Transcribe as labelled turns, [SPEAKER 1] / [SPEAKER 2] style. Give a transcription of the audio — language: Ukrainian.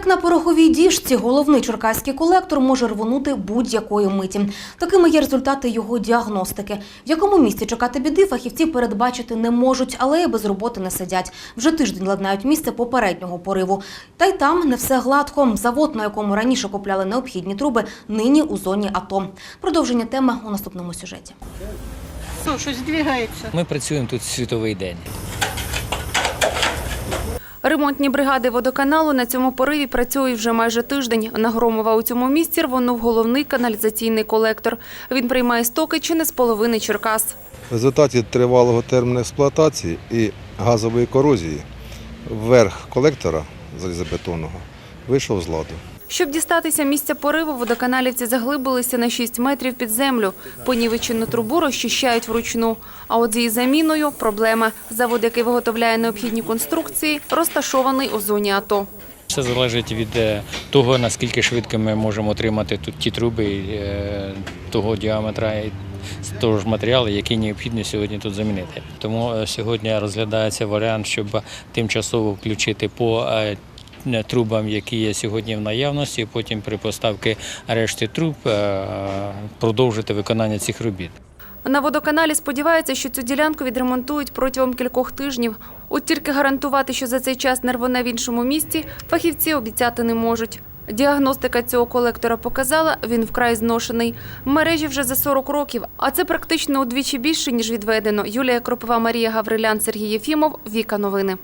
[SPEAKER 1] Як на пороховій діжці, головний черкаський колектор може рвонути будь-якої миті. Такими є результати його діагностики. В якому місці чекати біди фахівці передбачити не можуть, але й без роботи не сидять. Вже тиждень ладнають місце попереднього пориву. Та й там не все гладко. Завод, на якому раніше купляли необхідні труби, нині у зоні АТО. Продовження теми у наступному сюжеті.
[SPEAKER 2] Що, щось двигається?
[SPEAKER 3] Ми працюємо тут світовий день.
[SPEAKER 4] Ремонтні бригади водоканалу на цьому пориві працюють вже майже тиждень. Нагромова у цьому місці рвонув головний каналізаційний колектор. Він приймає стоки чи не з половини Черкас.
[SPEAKER 5] В результаті тривалого терміну експлуатації і газової корозії верх колектора залізобетонного вийшов з ладу.
[SPEAKER 4] Щоб дістатися місця пориву, водоканалівці заглибилися на 6 метрів під землю. Понівечену трубу розчищають вручну. А от з її заміною – проблема. Завод, який виготовляє необхідні конструкції, розташований у зоні АТО.
[SPEAKER 3] Все залежить від е, того, наскільки швидко ми можемо отримати тут ті труби е, того діаметра і того ж матеріалу, який необхідно сьогодні тут замінити. Тому е, сьогодні розглядається варіант, щоб тимчасово включити по трубам, які є сьогодні в наявності, потім при поставці решти труб е, продовжити виконання цих робіт.
[SPEAKER 4] На водоканалі сподіваються, що цю ділянку відремонтують протягом кількох тижнів. От тільки гарантувати, що за цей час не рвоне в іншому місці, фахівці обіцяти не можуть. Діагностика цього колектора показала, він вкрай зношений. Мережі вже за 40 років, а це практично удвічі більше, ніж відведено. Юлія Кропива, Марія Гаврилян, Сергій Єфімов. Віка новини.